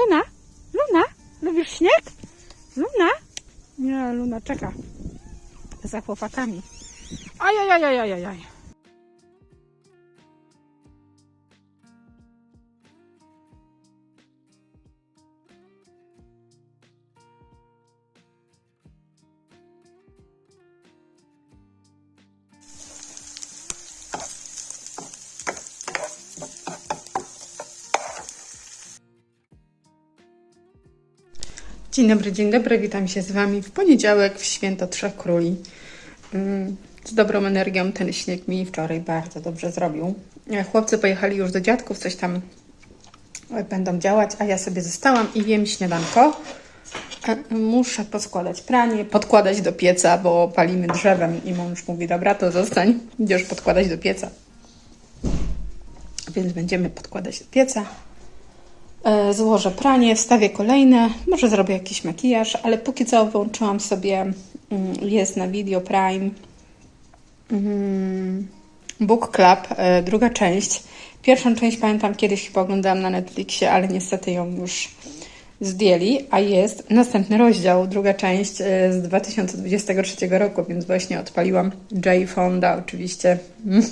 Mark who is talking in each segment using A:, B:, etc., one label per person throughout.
A: Luna? Luna? Lubisz śnieg? Luna? Nie, Luna czeka za chłopakami. Ajajajajajaj. Dzień dobry, dzień dobry, witam się z Wami w poniedziałek w święto Trzech Króli. Mm, Z dobrą energią ten śnieg mi wczoraj bardzo dobrze zrobił. E, Chłopcy pojechali już do dziadków, coś tam e, będą działać, a ja sobie zostałam i jem śniadanko. E, Muszę poskładać pranie, podkładać do pieca, bo palimy drzewem i mąż mówi, dobra, to zostań, idziesz podkładać do pieca. Więc będziemy podkładać do pieca. E, Złożę pranie, wstawię kolejne, może zrobię jakiś makijaż, ale póki co wyłączyłam sobie, mm, jest na Video Prime mm, Book Club, e, druga część. Pierwszą część pamiętam kiedyś chyba oglądałam na Netflixie, ale niestety ją już zdjęli, a jest następny rozdział, druga część e, z 2023 roku, więc właśnie odpaliłam Jay Fonda oczywiście. Mm.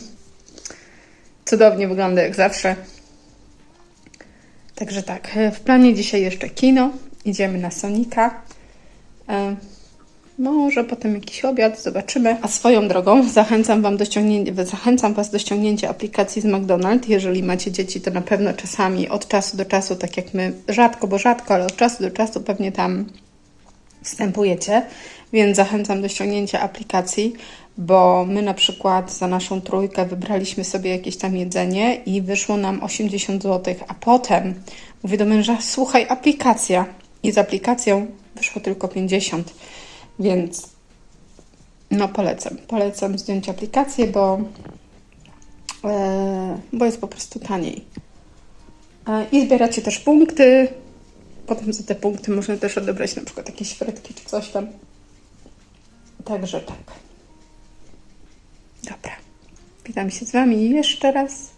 A: Cudownie wygląda jak zawsze. Także tak, e, w planie dzisiaj jeszcze kino. Idziemy na Sonika. E, może potem jakiś obiad, zobaczymy. A swoją drogą zachęcam, wam do zachęcam Was do ściągnięcia aplikacji z McDonald's. Jeżeli macie dzieci, to na pewno czasami od czasu do czasu, tak jak my, rzadko, bo rzadko, ale od czasu do czasu pewnie tam wstępujecie, więc zachęcam do ściągnięcia aplikacji, bo my na przykład za naszą trójkę wybraliśmy sobie jakieś tam jedzenie i wyszło nam 80 zł, a potem mówię do męża, słuchaj, aplikacja i z aplikacją wyszło tylko 50, więc no polecam, polecam zdjąć aplikację, bo, e, bo jest po prostu taniej. E, I zbieracie też punkty, Potem za te punkty można też odebrać na przykład jakieś frytki czy coś tam. Także tak. Dobra. Witam się z Wami jeszcze raz.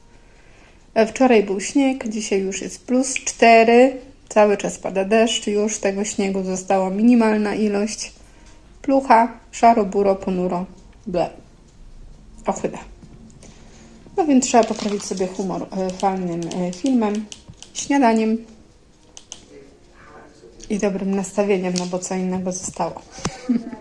A: E, Wczoraj był śnieg, dzisiaj już jest plus 4. Cały czas pada deszcz, już tego śniegu została minimalna ilość. Plucha, szaro, buro, ponuro, ble. Ochyda. No więc trzeba poprawić sobie humor e, fajnym e, filmem, śniadaniem i dobrym nastawieniem, no bo co innego zostało.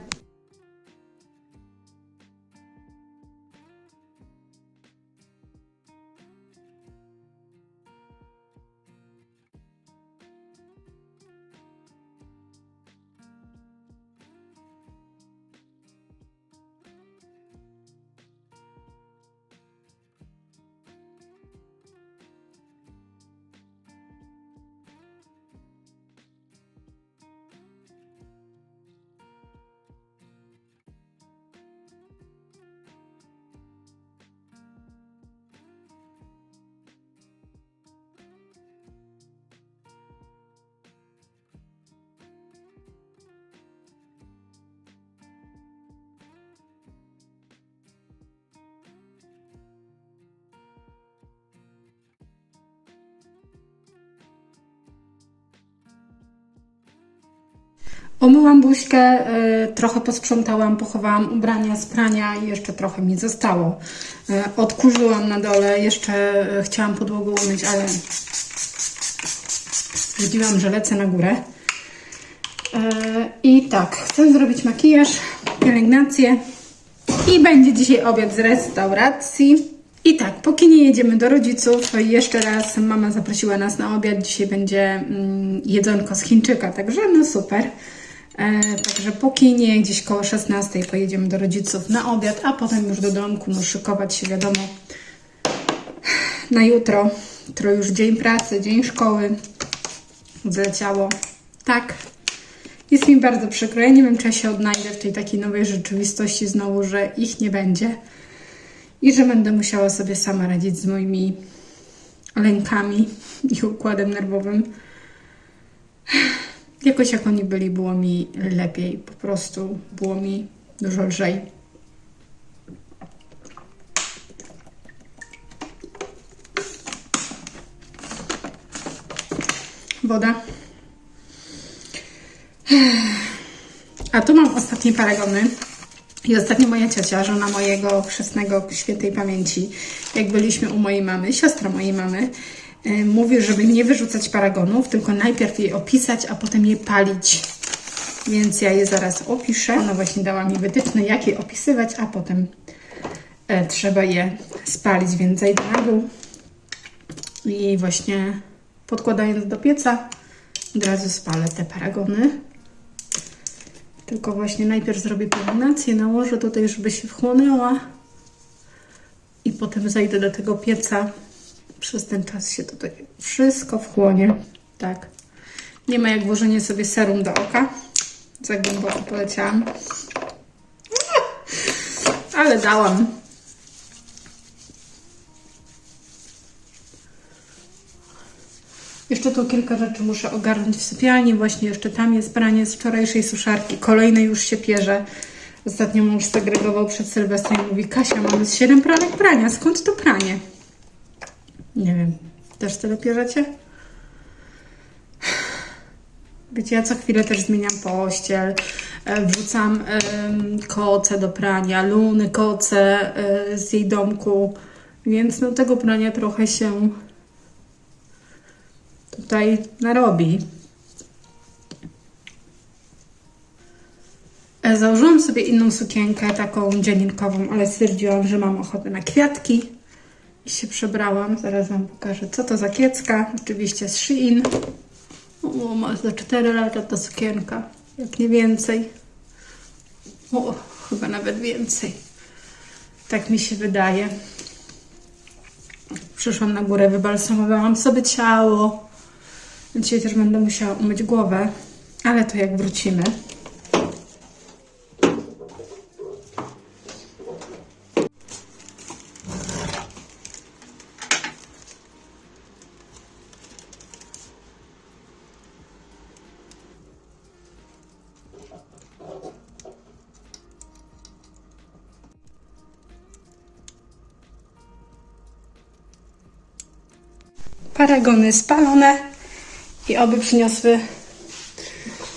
A: Umyłam buźkę, y, trochę posprzątałam, pochowałam ubrania z prania i jeszcze trochę mi zostało. Y, odkurzyłam na dole, jeszcze y, chciałam podłogę umyć, ale stwierdziłam, że lecę na górę. I tak, chcę zrobić makijaż, pielęgnację i będzie dzisiaj obiad z restauracji. I tak, póki nie jedziemy do rodziców, jeszcze raz mama zaprosiła nas na obiad. Dzisiaj będzie mm, jedzonko z Chińczyka, także no super. E, także póki nie, gdzieś koło 16 pojedziemy do rodziców na obiad, a potem już do domku, no szykować się wiadomo na jutro. Jutro już dzień pracy, dzień szkoły. Zleciało. Tak. Jest mi bardzo przykro. Ja nie wiem, czy ja się odnajdę w tej takiej nowej rzeczywistości znowu, że ich nie będzie i że będę musiała sobie sama radzić z moimi lękami i układem nerwowym. Jakoś jak oni byli, było mi lepiej. Po prostu było mi dużo lżej. Woda. A tu mam ostatnie paragony. I ostatnio moja ciocia, żona mojego chrzestnego świętej pamięci, jak byliśmy u mojej mamy, siostra mojej mamy, yy, mówi, żeby nie wyrzucać paragonów, tylko najpierw je opisać, a potem je palić. Więc ja je zaraz opiszę. Ona właśnie dała mi wytyczne, jak je opisywać, a potem e, trzeba je spalić, więc zejdę na dół i właśnie podkładając do pieca od razu spalę te paragony. Tylko właśnie najpierw zrobię pielęgnację, nałożę tutaj, żeby się wchłonęła i potem zejdę do tego pieca. Przez ten czas się tutaj wszystko wchłonie. Tak. Nie ma jak włożenie sobie serum do oka. Za głęboko poleciałam. Ale dałam. Jeszcze tu kilka rzeczy muszę ogarnąć w sypialni. Właśnie jeszcze tam jest pranie z wczorajszej suszarki. Kolejne już się pierze. Ostatnio mąż segregował przed Sylwestrem i mówi Kasia, mamy z 7 pranek prania. Skąd to pranie? Nie wiem. Też tyle pierzecie? Wiecie, ja co chwilę też zmieniam pościel, e, wrzucam em, koce do prania, luny, koce e, z jej domku, więc no tego prania trochę się tutaj narobi. E, Założyłam sobie inną sukienkę, taką dziennikową, ale stwierdziłam, że mam ochotę na kwiatki się przebrałam. Zaraz Wam pokażę, co to za kiecka. Oczywiście z Shein. O, ma za 4 lata ta sukienka, jak nie więcej. O, chyba nawet więcej. Tak mi się wydaje. Przyszłam na górę, wybalsamowałam sobie ciało. Dzisiaj też będę musiała umyć głowę, ale to jak wrócimy. Paragony spalone i oby przyniosły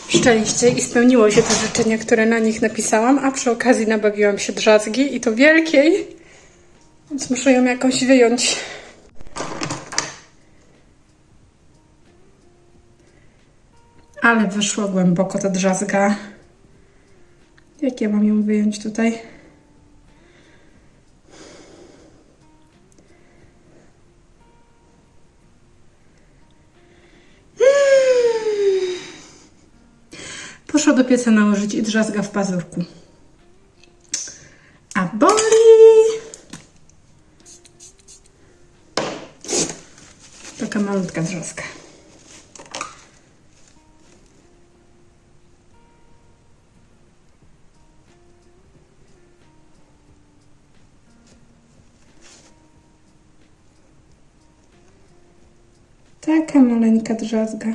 A: szczęście i spełniło się to życzenie, które na nich napisałam, a przy okazji nabawiłam się drzazgi i to wielkiej, więc muszę ją jakoś wyjąć. Ale wyszło głęboko ta drzazga. Jak ja mam ją wyjąć tutaj? Pieca nałożyć i drzazga w pazurku. A boli! Taka malutka drzazga. Taka maleńka drzazga.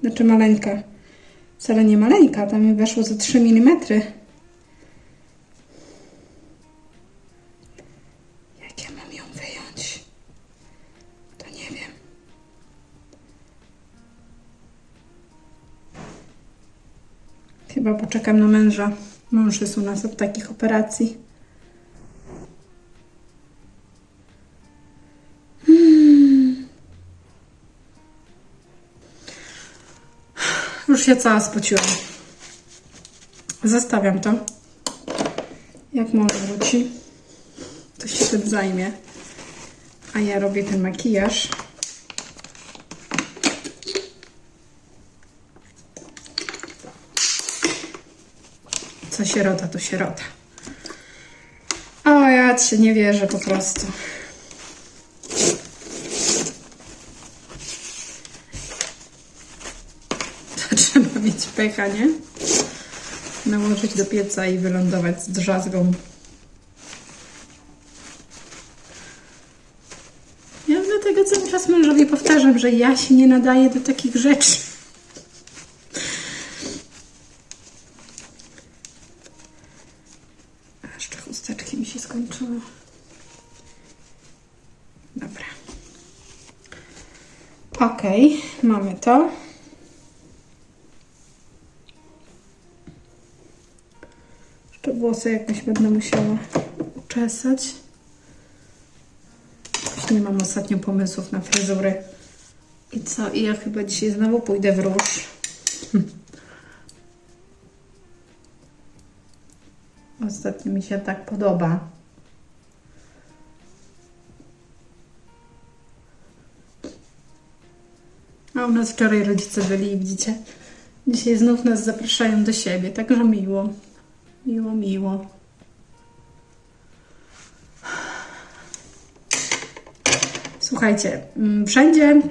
A: Znaczy maleńka. Wcale nie maleńka, tam mi weszło ze 3 mm. Jak ja mam ją wyjąć? To nie wiem. Chyba poczekam na męża. Mąż jest u nas od takich operacji. Się cała spociłam. Zostawiam to. Jak mąż wróci, to się tym zajmie. A ja robię ten makijaż. Co sierota, to sierota. O, ja ci nie wierzę po prostu. To trzeba mieć pecha, nie? Nałożyć do pieca i wylądować z drzazgą. Ja dlatego cały czas mężowi powtarzam, że ja się nie nadaję do takich rzeczy. Jeszcze chusteczki mi się skończyły. Dobra. Okej, mamy to. Włosy jakoś będę musiała czesać. Jakoś nie mam ostatnio pomysłów na fryzury. I co? I ja chyba dzisiaj znowu pójdę w róż. Ostatnio mi się tak podoba. A u nas wczoraj rodzice byli widzicie, dzisiaj znów nas zapraszają do siebie, także miło. Miło, miło. Słuchajcie, mm, wszędzie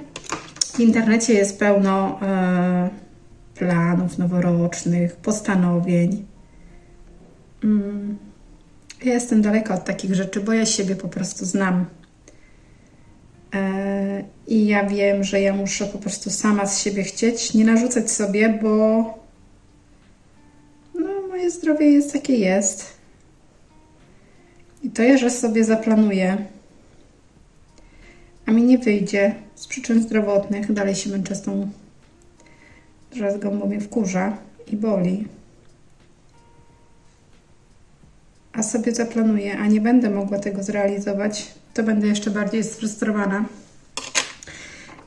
A: w internecie jest pełno e, planów noworocznych, postanowień. Mm, Ja jestem daleka od takich rzeczy, bo ja siebie po prostu znam. E, I ja wiem, że ja muszę po prostu sama z siebie chcieć, nie narzucać sobie, bo moje zdrowie jest jakie jest. I to ja, że sobie zaplanuję, a mi nie wyjdzie z przyczyn zdrowotnych, dalej się męczę z tą drzazgą, bo mnie wkurza i boli. A sobie zaplanuję, a nie będę mogła tego zrealizować, to będę jeszcze bardziej sfrustrowana.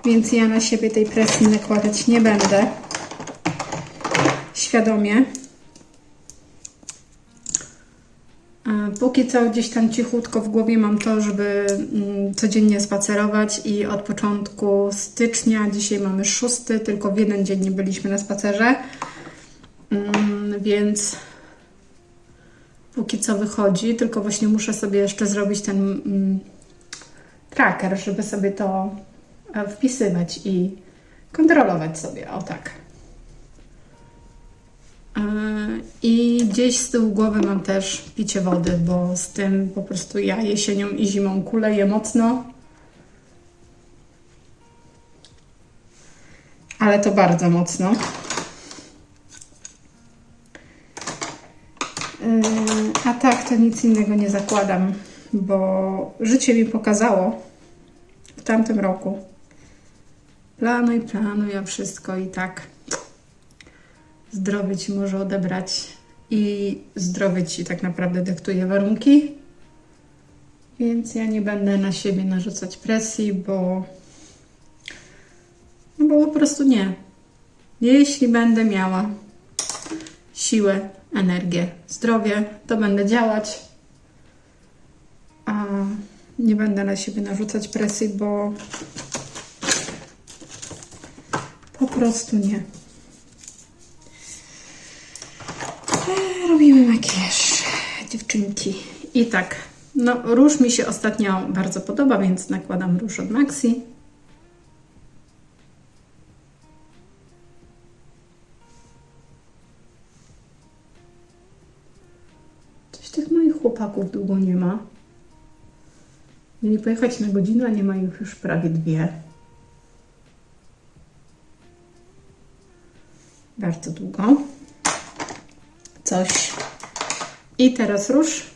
A: Więc ja na siebie tej presji nakładać nie będę. Świadomie. A Póki co gdzieś tam cichutko w głowie mam to, żeby mm, codziennie spacerować i od początku stycznia, dzisiaj mamy szósty, tylko w jeden dzień nie byliśmy na spacerze, Mm, więc póki co wychodzi, tylko właśnie muszę sobie jeszcze zrobić ten mm, tracker, żeby sobie to e, wpisywać i kontrolować sobie, o tak. E, I gdzieś z tyłu głowy mam też picie wody, bo z tym po prostu ja jesienią i zimą kuleję mocno. Ale to bardzo mocno. Yy, A tak, to nic innego nie zakładam, bo życie mi pokazało w tamtym roku. Planuj, planuj, a wszystko i tak zdrowie ci może odebrać i zdrowie ci tak naprawdę dyktuje warunki. Więc ja nie będę na siebie narzucać presji, bo, no bo po prostu nie. Jeśli będę miała siłę, energię, zdrowie, to będę działać. A nie będę na siebie narzucać presji, bo po prostu nie. E, Robimy makijaż, dziewczynki. I tak, no róż mi się ostatnio bardzo podoba, więc nakładam róż od Maxi. Coś tych moich chłopaków długo nie ma. Mieli pojechać na godzinę, a nie ma ich już prawie dwie. Bardzo długo. Coś. I teraz róż.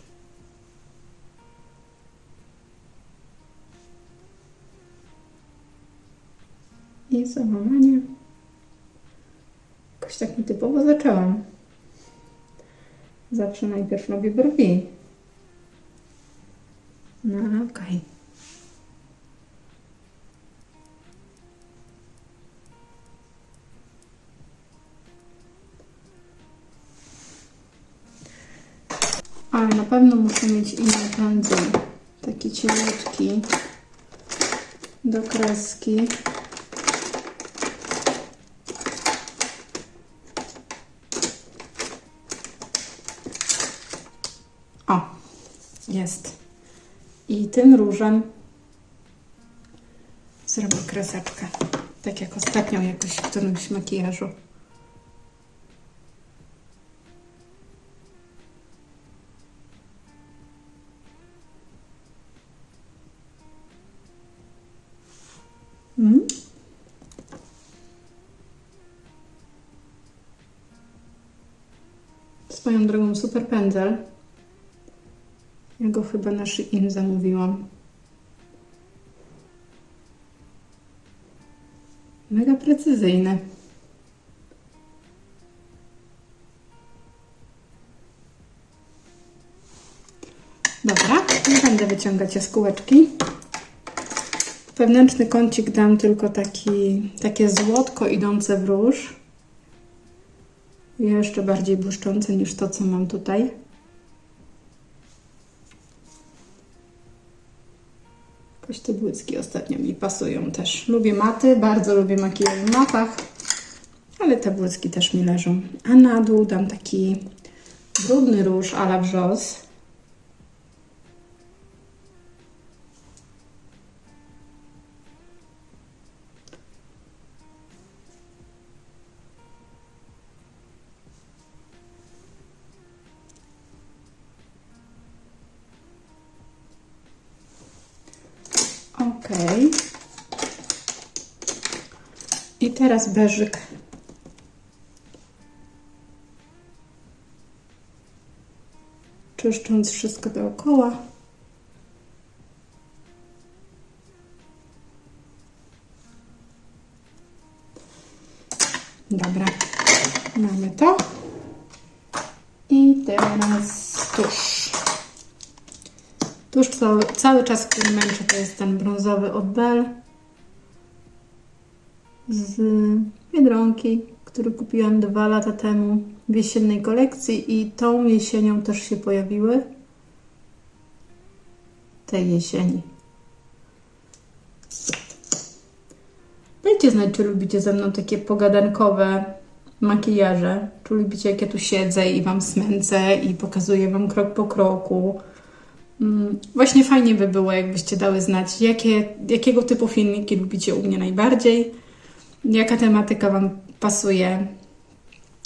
A: I załamanie. Jakoś tak nietypowo zaczęłam. Zawsze najpierw robię brwi. No okej. Ale na pewno muszę mieć inny pędzel. Taki cieniutki. Do kreski. O, jest. I tym różem zrobię kreseczkę. Tak jak ostatnio jakoś w którymś makijażu. Swoją drogą super pędzel. Ja go chyba na Shein zamówiłam. Mega precyzyjny. Dobra, nie będę wyciągać jaskółeczki. Wewnętrzny kącik dam tylko taki, takie złotko idące w róż. Jeszcze bardziej błyszczące niż to, co mam tutaj. Jakoś te błyski ostatnio mi pasują też. Lubię maty, bardzo lubię makijaż w matach, ale te błyski też mi leżą. A na dół dam taki brudny róż a la Ok. I teraz beżyk. Czyszcząc wszystko dookoła. Cały, czas, który męczę, to jest ten brązowy od Bell z Biedronki, który kupiłam dwa lata temu w jesiennej kolekcji i tą jesienią też się pojawiły tej jesieni. Dajcie znać, czy lubicie ze mną takie pogadankowe makijaże. Czy lubicie, jak ja tu siedzę i Wam smęcę i pokazuję Wam krok po kroku. Mm, Właśnie fajnie by było, jakbyście dały znać, jakie, jakiego typu filmiki lubicie u mnie najbardziej, jaka tematyka Wam pasuje.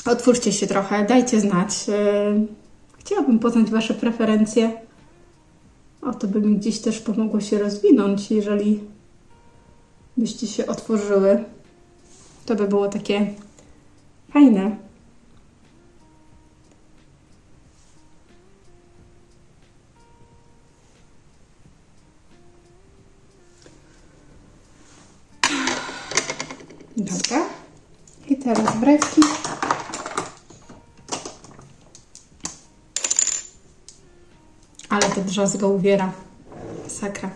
A: Otwórzcie się trochę, dajcie znać. Yy, Chciałabym poznać Wasze preferencje. O, to by mi gdzieś też pomogło się rozwinąć, jeżeli byście się otworzyły. To by było takie fajne. To drzazga uwiera. Sakra.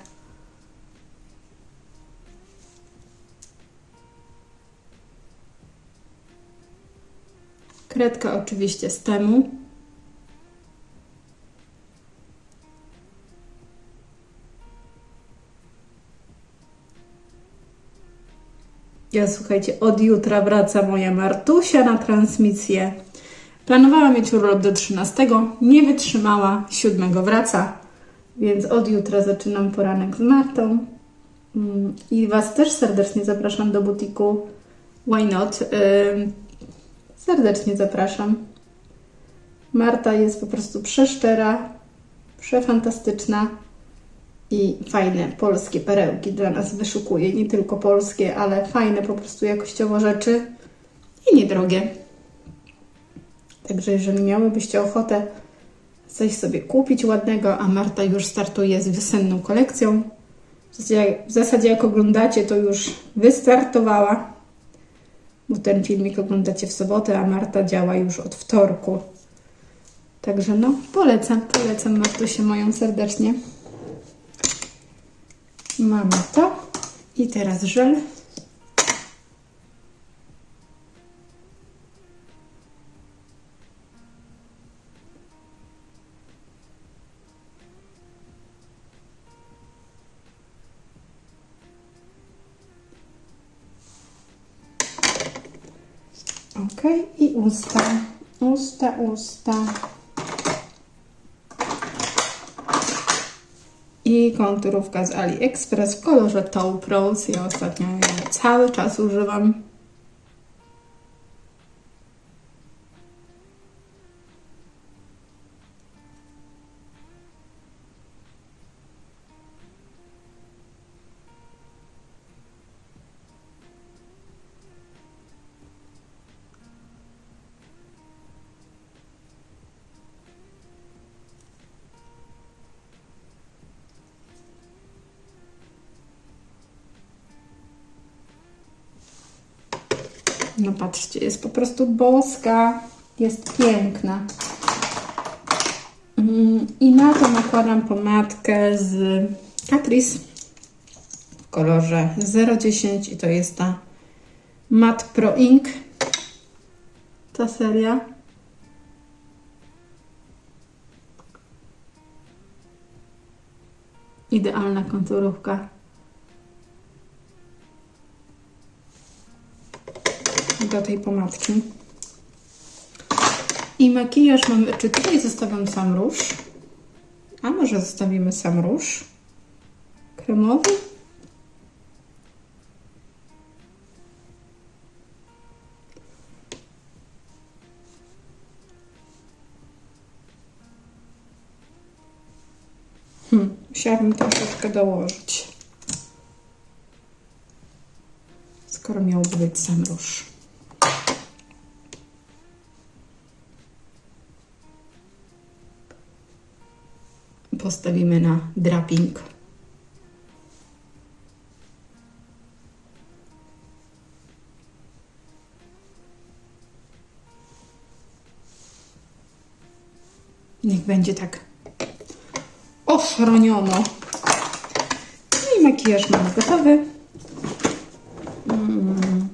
A: Kredka oczywiście z temu. Ja słuchajcie, od jutra wraca moja Martusia na transmisję. Planowała mieć urlop do 13, nie wytrzymała, 7 wraca, więc od jutra zaczynam poranek z Martą. Mm, I Was też serdecznie zapraszam do butiku Why Not. Serdecznie zapraszam. Marta jest po prostu przeszczera, przefantastyczna i fajne polskie perełki dla nas wyszukuje. Nie tylko polskie, ale fajne po prostu jakościowo rzeczy i niedrogie. Także jeżeli miałybyście ochotę coś sobie kupić ładnego, a Marta już startuje z wiosenną kolekcją, w zasadzie, w zasadzie jak oglądacie, to już wystartowała, bo ten filmik oglądacie w sobotę, a Marta działa już od wtorku. Także no, polecam, polecam Martusię moją serdecznie. Mamy to. I teraz żel. Usta. Usta, usta. I konturówka z AliExpress w kolorze Taupe Rose. Ja ostatnio ją cały czas używam. No patrzcie, jest po prostu boska, jest piękna. Mm, I na to nakładam pomadkę z Catrice w kolorze 010 i to jest ta Matte Pro Ink. Ta seria. Idealna konturówka. Do tej pomadki. I makijaż mamy. Czy tutaj zostawiam sam róż? A może zostawimy sam róż? Kremowy? Hmm, troszeczkę dołożyć. Skoro miałby być sam róż. Postawimy na draping. Niech będzie tak oszroniono. No i makijaż mamy gotowy. Mm.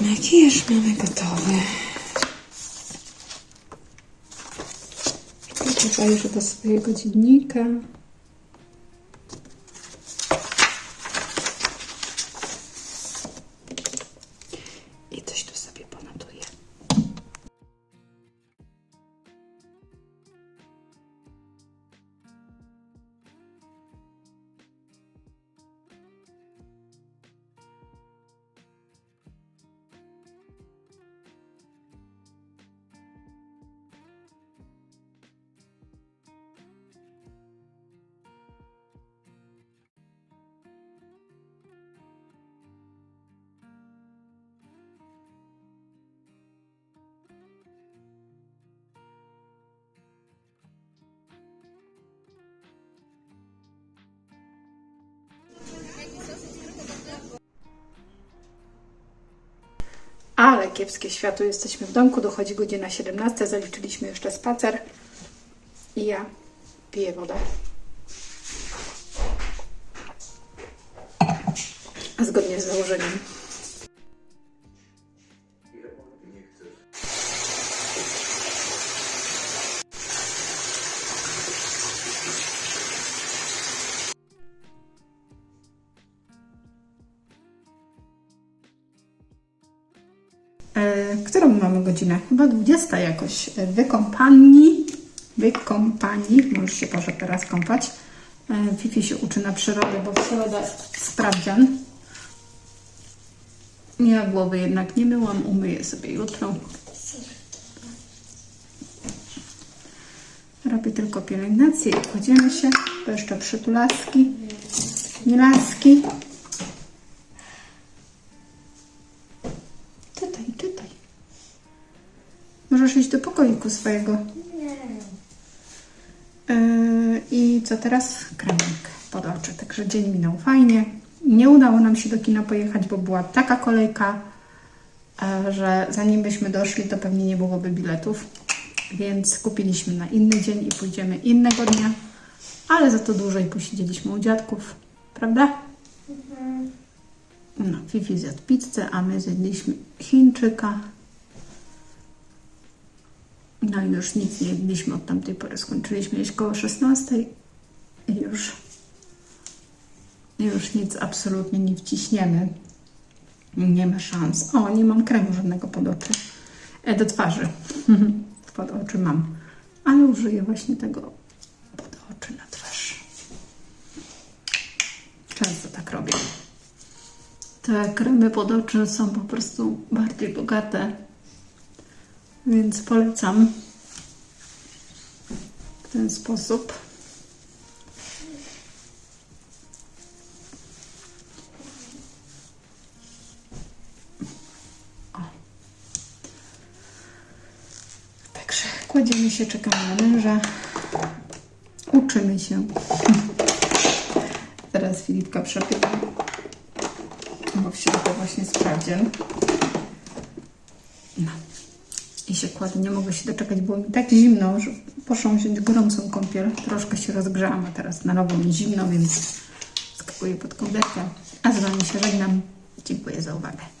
A: Makijaż mamy gotowy. Zajrzę do swojego dziennika. Kiepskie światło. Jesteśmy w domku, dochodzi godzina 17, zaliczyliśmy jeszcze spacer i ja piję wodę. Zgodnie z założeniem. Którą mamy godzinę? Chyba 20 jakoś. E, Wykąpani. Wykąpani. Możesz się proszę teraz kąpać. E, Fifi się uczy na przyrodę, bo środę sprawdzian. Ja głowy jednak nie myłam, umyję sobie jutro. Robię tylko pielęgnację i kładziemy się. To jeszcze przytulaski, milaski. Pokoiku swojego. Yy, I co teraz? Kremik pod oczy. Także dzień minął fajnie. Nie udało nam się do kina pojechać, bo była taka kolejka, e, że zanim byśmy doszli, to pewnie nie byłoby biletów. Więc kupiliśmy na inny dzień i pójdziemy innego dnia. Ale za to dłużej posiedzieliśmy u dziadków. Prawda? No, Fifi zjadł pizzę, a my zjedliśmy Chińczyka. No i już nic nie jedliśmy od tamtej pory. Skończyliśmy jeść koło 16 i już, już nic absolutnie nie wciśniemy. Nie ma szans. O, nie mam kremu żadnego pod oczy. E, do twarzy. pod oczy mam. Ale użyję właśnie tego pod oczy na twarz. Często tak robię. Te kremy pod oczy są po prostu bardziej bogate, więc polecam w ten sposób. Także kładziemy się, czekamy na męża, uczymy się. Teraz Filipka przepyta bo w środę właśnie sprawdzian. No. Się nie mogę się doczekać, było mi tak zimno, że poszłam wziąć gorącą kąpiel. Troszkę się rozgrzałam, a teraz na nowo mi zimno, więc skakuję pod kołderkę. A z Wami się żegnam. Dziękuję za uwagę.